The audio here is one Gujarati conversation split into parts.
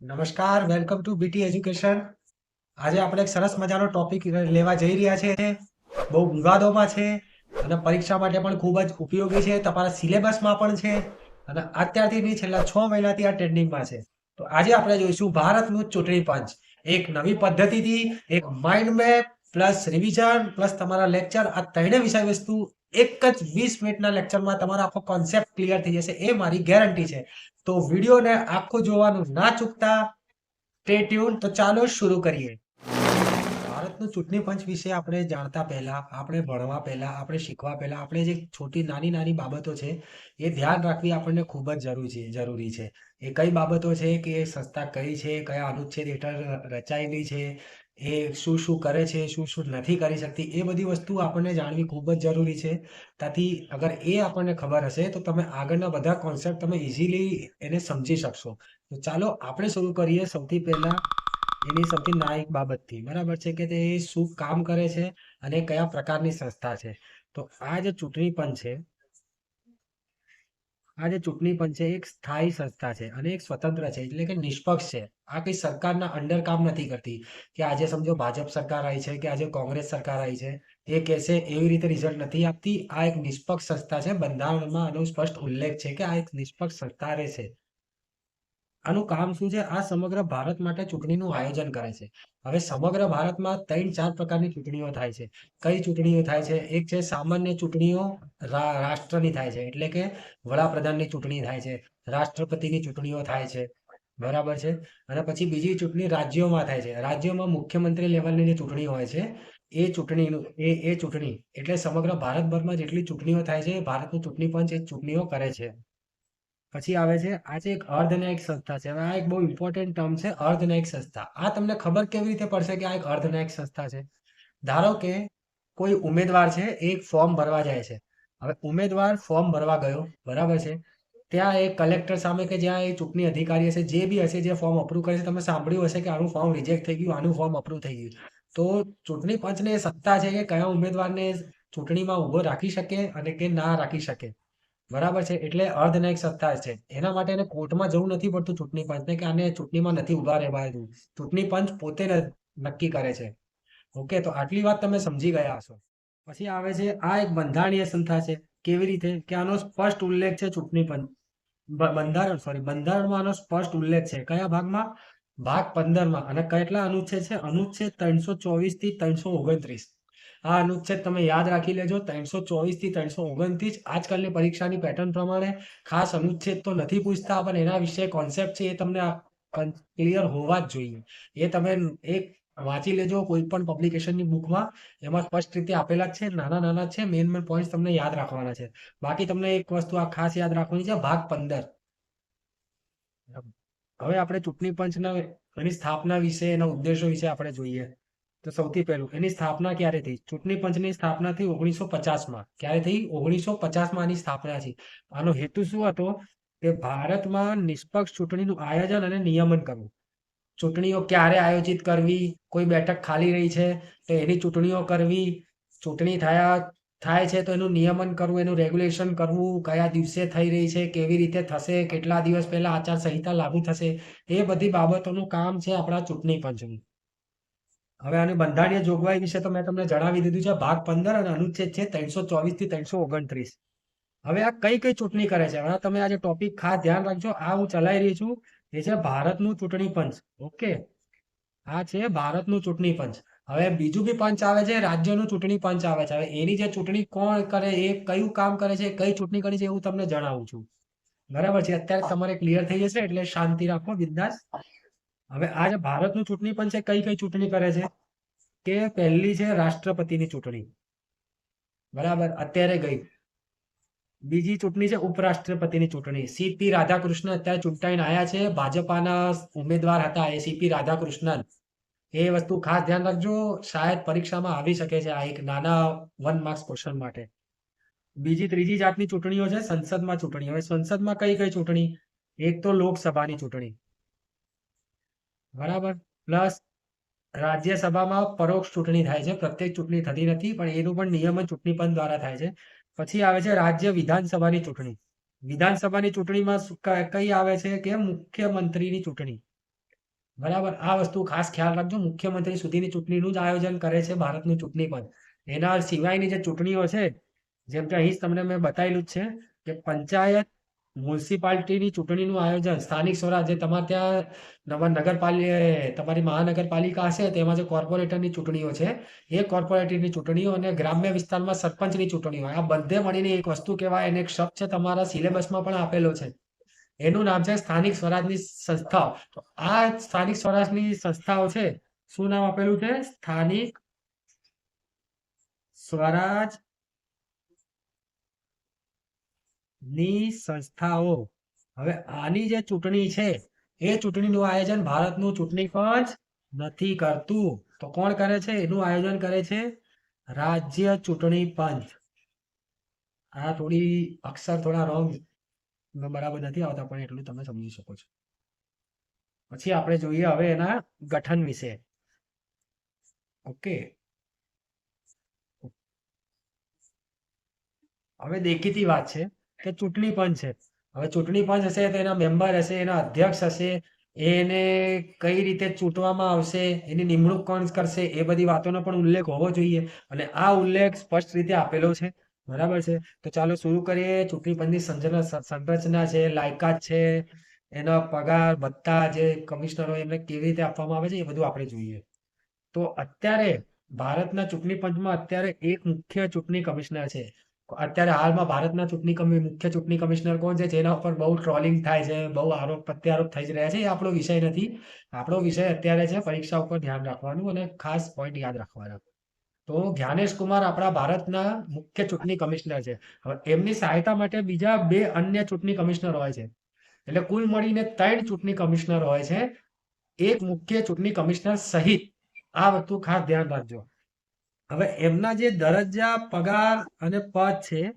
નમસ્કાર વેલકમ ટુ બીટી એજ્યુકેશન આજે આપણે એક સરસ મજાનો ટોપિક લેવા જઈ રહ્યા છે બહુ વિવાદોમાં છે અને પરીક્ષા માટે પણ ખૂબ જ ઉપયોગી છે. તમારા સિલેબસમાં પણ છે અને અત્યારથી બી છેલ્લા છ મહિનાથી આ ટ્રેન્ડિંગમાં છે. તો આજે આપણે જોઈશું ભારતનું ચૂંટણી પંચ. એક નવી પદ્ધતિથી, એક mind map plus revision plus તમારા લેક્ચર આ ત્રણે વિષય વસ્તુ એક જ વીસ મિનિટના લેક્ચરમાં તમારો આખો કોન્સેપ્ટ ક્લિયર થઈ જશે. એ મારી ગેરંટી છે. તો વિડીયોને આખો જોવાનું ના ચૂકતા ટ્યુન તો ચાલો શરૂ કરીએ. ભારતનું ચૂંટણી પંચ વિશે આપણે જાણતા પહેલા, આપણે ભણવા પહેલા, આપણે શીખવા પહેલા, આપણે જે છોટી નાની નાની બાબતો છે, એ ધ્યાન રાખવી આપણને ખૂબ જ જરૂરી છે જરૂરી છે. એ કઈ બાબતો છે કે સંસ્થા કઈ છે, કયા અનુચ્છેદ હેઠળ રચાયેલી છે એ શું શું કરે છે, શું શું નથી કરી શકતી, એ બધી વસ્તુ આપણને જાણવી ખૂબ જ જરૂરી છે. ત્યાંથી અગર એ આપણને ખબર હશે, તો તમે આગળના બધા કોન્સેપ્ટ તમે ઇઝીલી એને સમજી શકશો. તો ચાલો આપણે શરૂ કરીએ સૌથી પહેલા એની સૌથી નાયક બાબતથી. બરાબર છે કે તે શું કામ કરે છે અને કયા પ્રકારની સંસ્થા છે? તો આ જે ચૂંટણી પંચ છે આ જે ચૂંટણી પંચ છે એક સ્થાયી સંસ્થા છે અને એક સ્વતંત્ર છે, એટલે કે નિષ્પક્ષ છે. આ કઈ સરકારના અંડર કામ નથી કરતી કે આજે સમજો ભાજપ સરકાર આવી છે કે આજે કોંગ્રેસ સરકાર આવી છે. એ કહેશે એવી રીતે રિઝલ્ટ નથી આપતી. આ એક નિષ્પક્ષ સંસ્થા છે. બંધારણમાં આનો સ્પષ્ટ ઉલ્લેખ છે કે આ એક નિષ્પક્ષ સંસ્થા રહેશે. આનું કામ શું છે? આ સમગ્ર ભારત માટે ચૂંટણીનું આયોજન કરે છે. હવે સમગ્ર ભારતમાં ત્રણ ચાર પ્રકારની ચૂંટણીઓ થાય છે. કઈ ચૂંટણીઓ થાય છે? એક છે સામાન્ય ચૂંટણીઓ રાષ્ટ્રની થાય છે. એટલે કે વડાપ્રધાનની ચૂંટણી થાય છે. રાષ્ટ્રપતિની ચૂંટણીઓ થાય છે. બરાબર છે? અને પછી બીજી ચૂંટણી રાજ્યોમાં થાય છે. રાજ્યોમાં મુખ્યમંત્રી લેવલની જે ચૂંટણી હોય છે, એ ચૂંટણીનું, એ એ ચૂંટણી. એટલે સમગ્ર ભારતભરમાં જેટલી ચૂંટણીઓ થાય છે ભારતનું ચૂંટણી પંચ એ ચૂંટણીઓ કરે છે. પછી આવે છે, આ છે એક અર્ધનાયક સંસ્થા છે. હવે આ એક બહુ ઇમ્પોર્ટન્ટ ટર્મ છે અર્ધનાયક સંસ્થા. આ તમને ખબર કેવી રીતે પડશે કે આ એક અર્ધનાયક સંસ્થા છે? ધારો કે કોઈ ઉમેદવાર છે, એ એક ફોર્મ ભરવા જાય છે. હવે ઉમેદવાર ફોર્મ ભરવા ગયો, બરાબર છે? ત્યાં એક કલેક્ટર સામે કે જ્યાં એ ચૂંટણી અધિકારી હશે, જે બી હશે, જે ફોર્મ અપ્રૂવ કરે છે, તમે સાંભળ્યું હશે કે આનું ફોર્મ રિજેક્ટ થઈ ગયું, આનું ફોર્મ અપ્રૂવ થઈ ગયું. તો ચૂંટણી પંચને એ સત્તા છે કે કયા ઉમેદવારને ચૂંટણીમાં ઊભો રાખી શકે અને કે ના રાખી શકે? બરાબર છે, એટલે અર્ધન્યાયિક સત્તા છે. એના માટે એને કોર્ટમાં જવું નથી પડતું ચૂંટણી પંચને કે આને ચૂંટણીમાં નથી ઊભા રહેવાયું ચૂંટણી પંચ પોતે નક્કી કરે છે. ઓકે, તો આટલી વાત તમે સમજી ગયા હશો. પછી આવે છે, આ એક બંધારણીય સંસ્થા છે. કેવી રીતે? કે આનો સ્પષ્ટ ઉલ્લેખ છે ચૂંટણી પંચ બંધારણ સોરી બંધારણમાં આનો સ્પષ્ટ ઉલ્લેખ છે. કયા ભાગમાં? ભાગ પંદરમાં. અને કેટલા અનુચ્છેદ છે? અનુચ્છેદ ત્રણસો ચોવીસથી ત્રણસો ઓગણત્રીસ. આ અનુચ્છેદ તમે યાદ રાખી લેજો. ત્રણસો ચોવીસથી ત્રણસો ઓગણત્રીસ આજકાલની પરીક્ષાની પેટર્ન પ્રમાણે ખાસ અનુચ્છેદ તો નથી પૂછતા, પણ એના વિશે કોન્સેપ્ટ છે એ તમને ક્લિયર હોવા જ જોઈએ. એ તમે એક વાંચી લેજો કોઈ પણ પબ્લિકેશનની બુકમાં એમાં સ્પષ્ટ રીતે આપેલા છે, નાના નાના છે મેઇન મેઇન પોઈન્ટ તમને યાદ રાખવાના છે. બાકી તમને એક વસ્તુ આ ખાસ યાદ રાખવાની છે, ભાગ પંદર. હવે આપણે ચૂંટણી પંચના એની સ્થાપના વિશે, એના ઉદ્દેશો વિશે આપણે જોઈએ. તો સૌથી પહેલું, એની સ્થાપના ક્યારે થઈ? ચૂંટણી પંચની સ્થાપના થઈ ઓગણીસો પચાસમાં ક્યારે થઈ? ઓગણીસો પચાસમાં આની સ્થાપના થઈ. આનો હેતુ શું હતો? કે ભારતમાં નિષ્પક્ષ ચૂંટણીનું આયોજન અને નિયમન કરવું. ચૂંટણીઓ ક્યારે આયોજિત કરવી? કોઈ બેઠક ખાલી રહી છે, તો એની ચૂંટણીઓ કરવી. ચૂંટણી થયા, થાય છે, તો એનું નિયમન કરવું, એનું રેગ્યુલેશન કરવું. કયા દિવસે થઈ રહી છે, કેવી રીતે થશે, કેટલા દિવસ પહેલા આચાર સંહિતા લાગુ થશે. એ બધી બાબતોનું કામ છે આપણા ચૂંટણી પંચનું. હવે આની બંધારણીય જોગવાઈ વિશે તો મેં તમને જણાવી દીધું છે, ભાગ પંદર અને અનુચ્છેદ છે ત્રણસો ચોવીસથી ત્રણસો ઓગણત્રીસ. હવે આ કઈ કઈ ચૂંટણી કરે છે? હવે તમે આજે ટોપિક ખાસ ધ્યાન રાખજો. આ હું ચલાવી રહી છું. એ છે ભારતનું ચૂંટણી પંચ. ઓકે? આ છે ભારતનું ચૂંટણી પંચ. હવે બીજું બી પંચ આવે છે, રાજ્યનું ચૂંટણી પંચ આવે છે. હવે એની જે ચૂંટણી કોણ કરે, એ કયું કામ કરે છે, કઈ ચૂંટણી કરી છે એવું તમને જણાવું છું. બરાબર છે? અત્યારે તમારે ક્લિયર થઈ જશે, એટલે શાંતિ રાખો, બિંદાસ. હવે આ જે ભારતનું ચૂંટણી પંચ છે કઈ કઈ ચૂંટણી કરે છે? કે પહેલી છે રાષ્ટ્રપતિની ચૂંટણી. બરાબર, અત્યારે ગઈ. બીજી ચૂંટણી છે ઉપરાષ્ટ્રપતિની ચૂંટણી. સીપી રાધાકૃષ્ણ અત્યારે ચૂંટાઈને આવ્યા છે. ભાજપાના ઉમેદવાર હતા એ સીપી રાધાકૃષ્ણન. એ વસ્તુ ખાસ ધ્યાન રાખજો, શાયદ પરીક્ષામાં આવી શકે છે આ એક નાના વન માર્ક્સ ક્વેશ્ચન માટે. બીજી, ત્રીજી જાતની ચૂંટણીઓ છે, સંસદમાં ચૂંટણી. હવે સંસદમાં કઈ કઈ ચૂંટણી? એક તો લોકસભાની ચૂંટણી. બરાબર? પ્લસ રાજ્યસભામાં પરોક્ષ ચૂંટણી થાય છે. પ્રત્યેક ચૂંટણી થતી નથી, પણ એનું પણ નિયમન ચૂંટણી પંચ દ્વારા થાય છે. પછી આવે છે રાજ્ય વિધાનસભાની ચૂંટણી. વિધાનસભાની ચૂંટણીમાં કઈ આવે છે કે મુખ્યમંત્રીની ચૂંટણી? બરાબર? આ વસ્તુ ખાસ ખ્યાલ રાખજો. મુખ્યમંત્રી સુધીની ચૂંટણીનું જ આયોજન કરે છે ભારતનું ચૂંટણી પદ એના સિવાયની જે ચૂંટણીઓ છે, જેમ કે અહીં તમને મેં બતાવેલું જ છે કે પંચાયત મ્યુનિસિપાલિટીની ચૂંટણીનું આયોજન સ્થાનિક સ્વરાજ તમારે ત્યાં નવા નગરપાલિકા તમારી મહાનગરપાલિકા હશે તેમાં જે કોર્પોરેટરની ચૂંટણીઓ છે, એ કોર્પોરેટરની ચૂંટણીઓ અને ગ્રામ્ય વિસ્તારમાં સરપંચની ચૂંટણીઓ, આ બધે મળીને એક વસ્તુ કહેવાય અને એક શબ્દ છે તમારા સિલેબસમાં પણ આપેલો છે. એનું નામ છે સ્થાનિક સ્વરાજની સંસ્થાઓ આ સ્થાનિક સ્વરાજની સંસ્થાઓ છે, શું નામ આપેલું છે? સ્થાનિક સ્વરાજ ની સંસ્થાઓ. હવે આની જે ચૂંટણી છે, એ ચૂંટણીનું આયોજન ભારતનું ચૂંટણી પંચ નથી કરતું. તો કોણ કરે છે? એનું આયોજન કરે છે રાજ્ય ચૂંટણી પંચ. આ થોડી અક્ષર થોડા રોંગ બરાબર નથી આવતા, પણ એટલું તમે સમજી શકો છો. પછી આપણે જોઈએ હવે એના ગઠન વિશે. ઓકે. હવે દેખીતી વાત છે. કે ચૂંટણી પંચ છે. હવે ચૂંટણી પંચ હશે, તો એના મેમ્બર હશે, એના અધ્યક્ષ હશે, એને કઈ રીતે ચૂંટવામાં આવશે, એની નિમણૂક કોણ કરશે, એ બધી વાતોનો પણ ઉલ્લેખ હોવો જોઈએ. અને આ ઉલ્લેખ સ્પષ્ટ રીતે આપેલો છે. બરાબર છે? તો ચાલો શરૂ કરીએ. ચૂંટણી પંચની સંરચના છે, લાયકાત છે, એના પગાર ભત્તા જે કમિશનરો એમને કેવી રીતે આપવામાં આવે છે, એ બધું આપણે જોઈએ. તો અત્યારે ભારતના ચૂંટણી પંચમાં અત્યારે એક મુખ્ય ચૂંટણી કમિશનર છે. અત્યારે હાલમાં ભારતના ચૂંટણી કમિ, મુખ્ય ચૂંટણી કમિશનર કોણ છે? જેના ઉપર બહુ ટ્રોલિંગ થાય છે, બહુ આરોપ પ્રત્યારોપ થઈ જ રહ્યા છે. એ આપણો વિષય નથી. આપણો વિષય અત્યારે છે પરીક્ષા ઉપર ધ્યાન રાખવાનું અને ખાસ પોઈન્ટ યાદ રાખવાના. તો જ્ઞાનેશ કુમાર આપણા ભારતના મુખ્ય ચૂંટણી કમિશનર છે. હવે એમની સહાયતા માટે બીજા બે અન્ય ચૂંટણી કમિશનર હોય છે. એટલે કુલ મળીને ત્રણ ચૂંટણી કમિશનર હોય છે. એક મુખ્ય ચૂંટણી કમિશનર સહિત આ વસ્તુ ખાસ ધ્યાન રાખજો. હવે એમના જે દરજ્જા, પગાર અને પદ છે,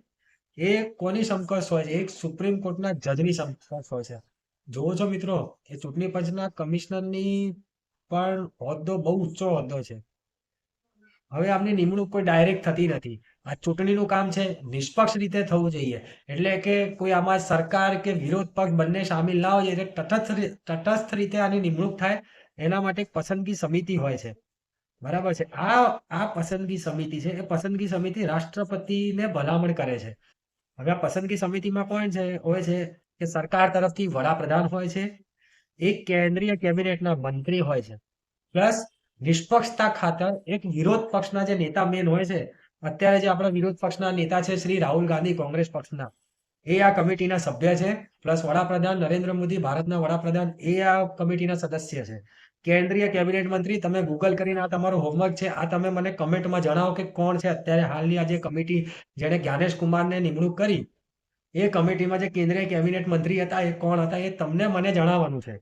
એ કોની સમકક્ષ હોય છે? એક સુપ્રીમ કોર્ટના જજની સમકક્ષ હોય છે. જોવો છો મિત્રો, એ ચૂંટણી પંચના કમિશનરની પણ હોદ્દો બહુ ઊંચો હોદ્દો છે. હવે આમની નિમણૂક કોઈ ડાયરેક્ટ થતી નથી. આ ચૂંટણીનું કામ છે નિષ્પક્ષ રીતે થવું જોઈએ. એટલે કે કોઈ આમાં સરકાર કે વિરોધ પક્ષ બંને સામેલ ના હોય, એટલે તટસ્થ તટસ્થ રીતે આની નિમણૂક થાય, એના માટે પસંદગી સમિતિ હોય છે. બરાબર છે. આ આ પસંદગી સમિતિ છે. એ પસંદગી સમિતિ રાષ્ટ્રપતિને ભલામણ કરે છે. હવે આ પસંદગી સમિતિમાં કોણ છે? હોય છે કે સરકાર તરફથી વડાપ્રધાન હોય છે, એક કેન્દ્રીય કેબિનેટના મંત્રી હોય છે, પ્લસ નિષ્પક્ષતા ખાતર એક વિરોધ પક્ષના જે નેતા મેન હોય છે, અત્યારે જે આપણા વિરોધ પક્ષના નેતા છે શ્રી રાહુલ ગાંધી કોંગ્રેસ પક્ષના, એ આ કમિટીના સભ્ય છે, પ્લસ વડાપ્રધાન નરેન્દ્ર મોદી, ભારતના વડાપ્રધાન, એ આ કમિટીના સદસ્ય છે. કેન્દ્રીય કેબિનેટ મંત્રી, તમે ગૂગલ કરીને આ તમારું હોમવર્ક છે. આ તમે મને કમેન્ટમાં જણાવો કે કોણ છે? અત્યારે હાલની આ જે કમિટી જેણે જ્ઞાનેશ કુમારને નિમણૂક કરી, એ કમિટીમાં જે કેન્દ્રીય કેબિનેટ મંત્રી હતા, એ કોણ હતા, એ તમને મને જણાવવાનું છે.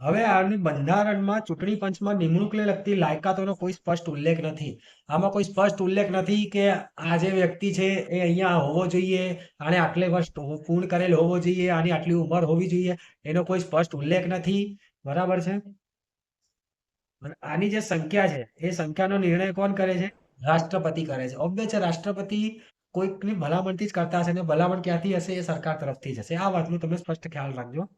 હવે આની બંધારણમાં ચૂંટણી પંચમાં નિમણૂકને લગતી લાયકાતોનો કોઈ સ્પષ્ટ ઉલ્લેખ નથી. આમાં કોઈ સ્પષ્ટ ઉલ્લેખ નથી કે આ જે વ્યક્તિ છે એ અહીંયા હોવો જોઈએ, આને આટલે વર્ષ પૂર્ણ કરેલ હોવો જોઈએ, આની આટલી ઉંમર હોવી જોઈએ, એનો કોઈ સ્પષ્ટ ઉલ્લેખ નથી. બરાબર છે? આની જે સંખ્યા છે, એ સંખ્યાનો નિર્ણય કોણ કરે છે? રાષ્ટ્રપતિ કરે છે. ઓબ્વિયસ છે, રાષ્ટ્રપતિ કોઈકની ભલામણથી જ કરતા હશે અને ભલામણ ક્યાંથી હશે એ સરકાર તરફથી જ હશે. આ વાતનું તમે સ્પષ્ટ ખ્યાલ રાખજો.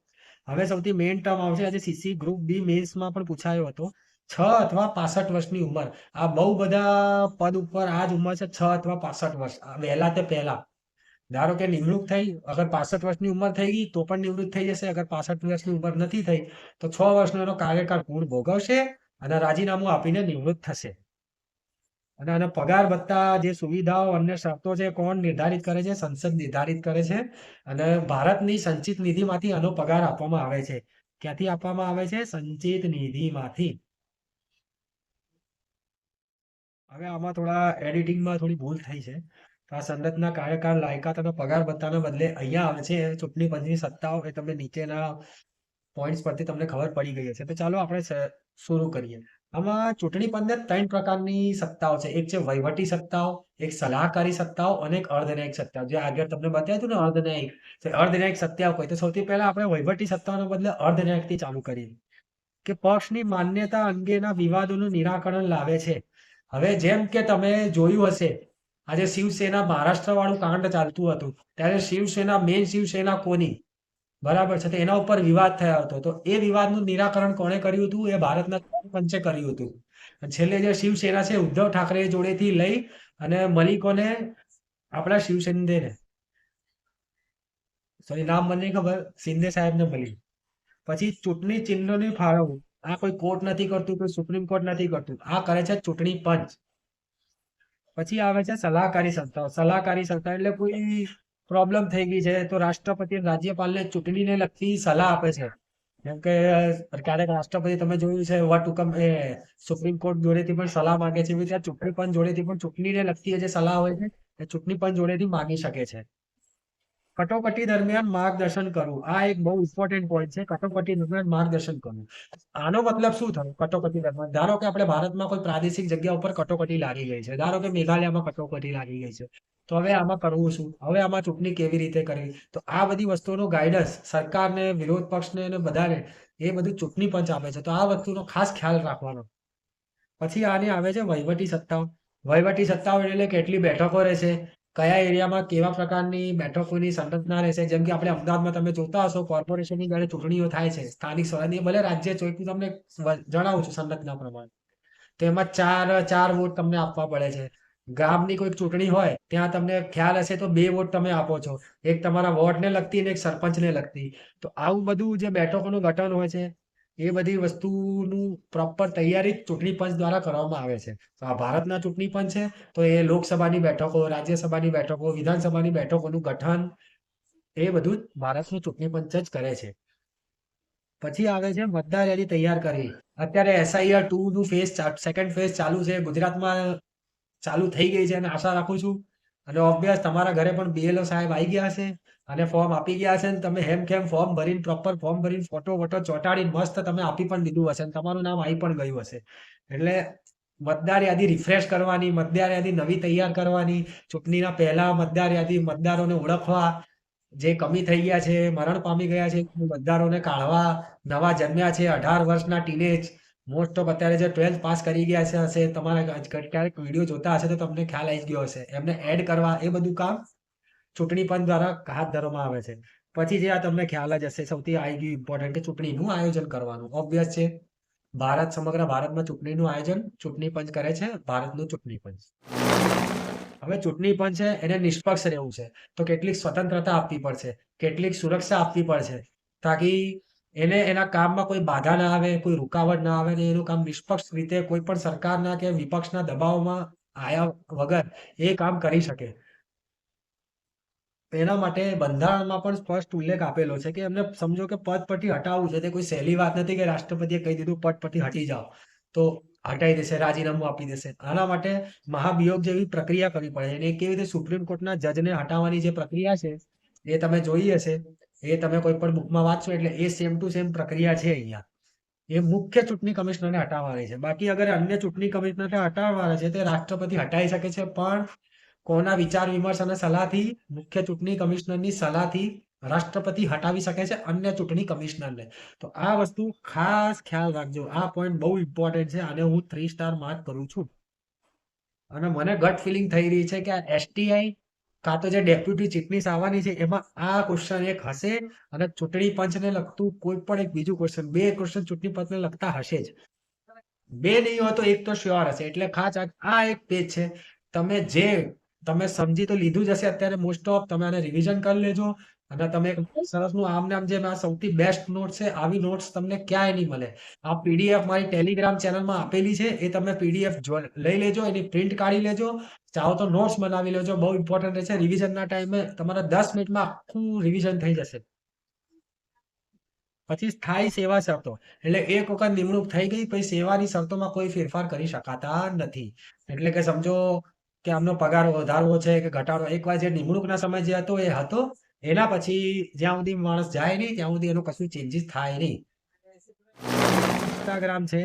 હવે સૌથી મેઇન ટર્મ આવશે આજે સીસી ગ્રુપ બી મેન્સમાં પણ પૂછાયો હતો. છ અથવા પાસઠ વર્ષની ઉંમર. આ બહુ બધા પદ ઉપર આ જ ઉંમર છે, છ અથવા પાસઠ વર્ષ. વહેલા તે પહેલા. ધારો કે નિવૃત્ત થઈ, અગર પાસઠ વર્ષની ઉંમર થઈ ગઈ, તો પણ નિવૃત્ત થઈ જશે. અગર પાસઠ વર્ષની ઉંમર નથી થઈ, તો છ વર્ષનો એનો કાર્યકાળ પૂર્ણ ભોગવશે અને રાજીનામું આપીને નિવૃત્ત થશે. અને આના પગાર ભત્તા જે સુવિધાઓ અન્ય શરતો છે કોણ નિર્ધારિત કરે છે? સંસદ નિર્ધારિત કરે છે. અને ભારતની સંચિત નિધિમાંથી આનો પગાર આપવામાં આવે છે. ક્યાંથી આપવામાં આવે છે? સંચિત નિધિમાંથી. હવે આમાં થોડા એડિટિંગમાં થોડી ભૂલ થઈ છે. આ સંરચના કાર્યકાળ લાયકાત અને પગાર ભત્તાના બદલે અહીંયા આવે છે. ચૂંટણી પંચની સત્તાઓ એ તમને નીચેના પોઈન્ટ્સ પરથી તમને ખબર પડી ગઈ હશે. તો ચાલો આપણે શરૂ કરીએ. આમાં ચૂંટણી પંચને ત્રણ પ્રકારની સત્તાઓ છે. એક છે વહીવટી સત્તાઓ, એક સલાહકારી સત્તાઓ અને એક અર્ધન્યાયિક સત્તાઓ. જે આગળ તમને બતાવ્યું ને અર્ધન્યાયિક અર્ધન્યાયિક સત્તાઓ કોઈ. તો સૌથી પહેલા આપણે વહીવટી સત્તાઓના બદલે અર્ધન્યાયિકથી ચાલુ કરીએ. કે પક્ષની માન્યતા અંગેના વિવાદોનું નિરાકરણ લાવે છે. હવે જેમ કે તમે જોયું હશે, આજે શિવસેના મહારાષ્ટ્ર વાળું કાંડ ચાલતું હતું. ત્યારે શિવસેના મેન શિવસેના કોની? બરાબર છે. તો એના ઉપર વિવાદ થયો હતો. તો એ વિવાદનું નિરાકરણ કોણે કર્યું હતું? એ ભારતના પંચે કર્યું હતું. છેલ્લે જે શિવસેના છે, ઉદ્ધવ ઠાકરે જોડેથી લઈ અને મલિકોને આપણા શિવસેનાને સોરી, નામ મને ખબર. શિંદે સાહેબને મળી. પછી ચૂંટણી ચિહ્નોની ફાળવણી આ કોઈ કોર્ટ નથી કરતું કોઈ સુપ્રીમ કોર્ટ નથી કરતું? આ કરે છે ચૂંટણી પંચ. પછી આવે છે સલાહકારી સંસ્થાઓ. સલાહકારી સંસ્થા એટલે કોઈ પ્રોબ્લેમ થઈ ગઈ છે, તો રાષ્ટ્રપતિ રાજ્યપાલને ચૂંટણીને લગતી સલાહ આપે છે. જેમ કે ક્યારેક રાષ્ટ્રપતિ તમે જોયું છે વટ હુકમ એ સુપ્રીમ કોર્ટ જોડેથી પણ સલાહ માંગે છે આ ચૂંટણી પંચ જોડેથી પણ ચૂંટણીને લગતી જે સલાહ હોય છે, એ ચૂંટણી પંચ જોડેથી માંગી શકે છે. કટોકટી દરમિયાન માર્ગદર્શન કરવું. આ એક બહુ ઇમ્પોર્ટન્ટ પોઈન્ટ છે. કટોકટી દરમિયાન માર્ગદર્શન કરવું. આનો મતલબ શું થયું? કટોકટી દરમિયાન. ધારો કે આપણે ભારતમાં કોઈ પ્રાદેશિક જગ્યા ઉપર કટોકટી લાગી ગઈ છે. ધારો કે મેઘાલયમાં કટોકટી લાગી ગઈ છે. તો હવે આમાં કરવું શું? હવે આમાં ચૂંટણી કેવી રીતે કરવી? તો આ બધી વસ્તુનો ગાઈડન્સ સરકારને, વિરોધ પક્ષને અને બધાને એ બધું ચૂંટણી પંચ આપે છે. તો આ વસ્તુનો ખાસ ખ્યાલ રાખવાનો. પછી આને આવે છે વહીવટી સત્તાઓ. વહીવટી સત્તાઓ એટલે કેટલી બેઠકો રહેશે? કયા એરિયામાં કેવા પ્રકારની બેઠકોની સંરચના રહેશે? જેમ કે આપણે અમદાવાદમાં તમે જોતા હશો, કોર્પોરેશનની જ્યારે ચૂંટણીઓ થાય છે. સ્થાનિક સ્વરાજની ભલે રાજ્ય ચોખ્ખું તમને જણાવું છું સંરચના પ્રમાણે. તો એમાં ચાર ચાર વોટ તમને આપવા પડે છે. ગામની કોઈક ચૂંટણી હોય, ત્યાં તમને ખ્યાલ હશે તો બે વોટ તમે આપો છો. એક તમારા વોર્ડને લગતી અને એક સરપંચને લગતી. તો આવું બધું જે બેઠકોનું ગઠન હોય છે એ બધી વસ્તુનું પ્રોપર તૈયારી ચૂંટણી પંચ દ્વારા કરવામાં આવે છે. તો આ ભારતના ચૂંટણી પંચ છે, તો એ લોકસભાની બેઠકો, રાજ્યસભાની બેઠકો, વિધાનસભાની બેઠકોનું ગઠન, એ બધું ભારતનું ચૂંટણી પંચ જ કરે છે. પછી આવે છે મતદાર યાદી તૈયાર કરવી અત્યારે એસઆઈઆર ટુ નું ફેઝ સેકન્ડ ફેઝ ચાલુ છે. ગુજરાતમાં ચાલુ થઈ ગઈ છે અને આશા રાખું છું. અને ઓબ્વિયસ તમારા ઘરે પણ બીએલઓ સાહેબ આવી ગયા હશે. અને ફોર્મ આપી ગયા છે ને તમે હેમ કેમ ફોર્મ ભરીને પ્રોપર ફોર્મ ભરીને ફોટો વોટો ચોંટાડીને મસ્ત તમે આપી પણ દીધું હશે અને તમારું નામ આવી પણ ગયું હશે. એટલે મતદાર યાદી રિફ્રેશ કરવાની, મતદાર યાદી નવી તૈયાર કરવાની, ચૂંટણીના પહેલા મતદાર યાદી મતદારોને ઓળખવા, જે કમી થઈ ગયા છે, મરણ પામી ગયા છે મતદારોને કાઢવા, નવા જન્મ્યા છે, અઢાર વર્ષના ટીનેજ મોસ્ટ ઓફ અત્યારે જે ટ્વેલ્થ પાસ કરી ગયા છે, હશે, તમારા ક્યારેક વીડિયો જોતા હશે તો તમને ખ્યાલ આવી ગયો હશે. એમને એડ કરવા, એ બધું કામ ચૂંટણી પંચ દ્વારા હાથ ધરવામાં આવે છે. પછી જે આ તમને ખ્યાલ જ હશે, સૌથી આવી ગયું ઇમ્પોર્ટન્ટ કે ચૂંટણીનું આયોજન કરવાનું. ઓબ્વિયસ છે. ભારત સમગ્ર ભારતમાં ચૂંટણીનું આયોજન ચૂંટણી પંચ કરે છે, ભારતનું ચૂંટણી પંચ. હવે ચૂંટણી પંચ છે, એને નિષ્પક્ષ રહેવું છે. તો કેટલીક સ્વતંત્રતા આપવી પડશે, કેટલીક સુરક્ષા આપવી પડશે, તાકી એને એના કામમાં કોઈ બાધા ના આવે, કોઈ રૂકાવટ ના આવે ને એનું કામ નિષ્પક્ષ રીતે કોઈ પણ સરકારના કે વિપક્ષના દબાવમાં આયા વગર એ કામ કરી શકે. એના માટે બંધારણમાં પણ સ્પષ્ટ ઉલ્લેખ આપેલો છે કે એમને સમજો કે પદ પરથી હટાવવું છે. તે કોઈ સહેલી વાત નથી કે રાષ્ટ્રપતિએ કહી દીધું પદ પરથી હટી જાઓ. તો હટાઈ દેશે, રાજીનામું આપી દેશે. આના માટે મહાભિયોગ જેવી પ્રક્રિયા કરવી પડે. અને કેવી રીતે સુપ્રીમ કોર્ટના જજને હટાવવાની જે પ્રક્રિયા છે, એ તમે જોઈ હશે. એ તમે કોઈ પણ બુકમાં વાંચશો એટલે એ સેમ ટુ સેમ પ્રક્રિયા છે અહીંયા. એ મુખ્ય ચૂંટણી કમિશનરને હટાવવાની છે. બાકી અગર અન્ય ચૂંટણી કમિશનરને હટાવવાના છે, તે રાષ્ટ્રપતિ હટાવી શકે છે, પણ કોના વિચાર વિમર્શ અને સલાહથી મુખ્ય ચૂંટણી કમિશનરની સલાહથી રાષ્ટ્રપતિ હટાવી શકે છે અન્ય ચૂંટણી કમિશનરને? તો આ વસ્તુ ખાસ ખ્યાલ રાખજો. આ પોઈન્ટ બહુ ઇમ્પોર્ટન્ટ છે અને હું થ્રી સ્ટાર માર્ક કરું છું. અને મને ગટ ફિલિંગ થઈ રહી છે કે આ એસટીઆઈ કાં તો જે ડેપ્યુટી ચીફનીસ આવવાની છે, એમાં આ ક્વેશ્ચન એક હશે અને ચૂંટણી પંચને લગતું કોઈ પણ એક બીજું ક્વેશ્ચન બે ક્વેશ્ચન ચૂંટણી પંચને લગતા હશે જ. બે નહીં હોય તો એક તો શ્યોર હશે. એટલે ખાસ આ એક પેજ છે. તમે જે તમે સમજી તો લીધું જ હશે અત્યારે મોસ્ટ ઓફ તમે આને રિવિઝન કરી લેજો અને તમે સરસનું આમ નામ જે આ સૌથી બેસ્ટ નોટ છે આવી નોટ્સ તમને ક્યાંય નહીં મળે. આ પીડીએફ મારી ટેલિગ્રામ ચેનલમાં આપેલી છે એ તમે પીડીએફ લઈ લેજો એની પ્રિન્ટ કાઢી લેજો. ચાહો તો નોટ્સ બનાવી લેજો બહુ ઇમ્પોર્ટન્ટ છે રિવિઝનના ટાઈમે તમારા દસ મિનિટમાં આખું રિવિઝન થઈ જશે. પછી સ્થાયી સેવા શરતો. એટલે એક વખત નિમણૂક થઈ ગઈ પછી સેવાની શરતોમાં કોઈ ફેરફાર કરી શકાતા નથી. એટલે કે સમજો કે આમનો પગાર વધારવો છે કે ઘટાડો એકવાર જે નિમણૂકના સમય જે હતો એ હતો, એના પછી જ્યાં સુધી માણસ જાય નહીં, ત્યાં સુધી એનું કશું ચેન્જીસ થાય નહીં. ઇન્સ્ટાગ્રામ છે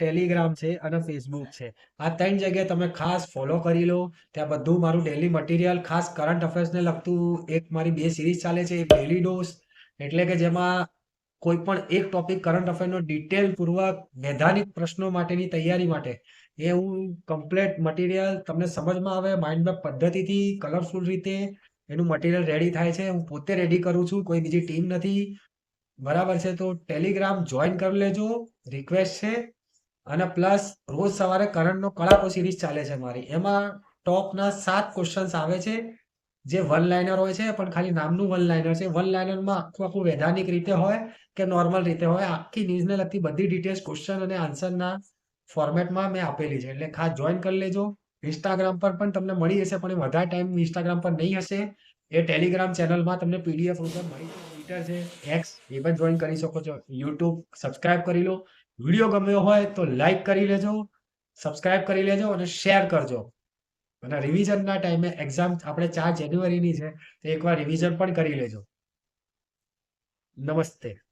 ટેલિગ્રામ છે અને ફેસબુક છે. આ ત્રણ જગ્યાએ તમે ખાસ ફોલો કરી લો. ત્યાં બધું મારું ડેલી મટીરિયલ ખાસ કરંટ અફેર્સને લગતું એક મારી બે સિરીઝ ચાલે છે, એક ડેલી ડોઝ એટલે કે જેમાં કોઈ પણ એક ટોપિક કરંટ અફેરનો ડિટેલ પૂર્વક વૈધાનિક પ્રશ્નો માટેની તૈયારી માટે. એ હું કમ્પ્લેટ મટીરિયલ તમને સમજમાં આવે માઇન્ડમેપ પદ્ધતિથી કલરફુલ રીતે એનું મટીરિયલ રેડી થાય છે. હું પોતે રેડી કરું છું, કોઈ બીજી ટીમ નથી. બરાબર છે, તો ટેલિગ્રામ જોઈન કરી લેજો રિક્વેસ્ટ છે. અને પ્લસ રોજ સવારે કરંટનો કળાકો સિરીઝ ચાલે છે મારી. એમાં ટોપના સાત ક્વેશ્ચન્સ આવે છે. જે વન લાઇનર હોય છે, પણ ખાલી નામનું વન લાઇનર છે વન લાઇનરમાં આખું આખું વૈધાનિક રીતે હોય કે નોર્મલ રીતે હોય, આખી ન્યૂઝને લગતી બધી ડિટેલ્સ ક્વેશ્ચન અને આન્સરના ફોર્મેટમાં મેં આપેલી છે. એટલે ખાસ જોઈન કરી લેજો. ઇન્સ્ટાગ્રામ પર પણ તમને મળી જશે, પણ એ વધારે ટાઈમ ઇન્સ્ટાગ્રામ પર નહીં હશે. એ ટેલિગ્રામ ચેનલમાં તમને પીડીએફ રૂપે મળી ટ્વિટર છે એક્સ એ પણ જોઈન કરી શકો છો. યુટ્યુબ સબસ્ક્રાઇબ કરી લો. વીડિયો ગમ્યો હોય તો લાઈક કરી લેજો સબસ્ક્રાઇબ કરી લેજો અને શેર કરજો. અને રિવિઝનના ટાઈમે એક્ઝામ આપણે ચાર જાન્યુઆરીની છે, તો એકવાર રિવિઝન પણ કરી લેજો. નમસ્તે.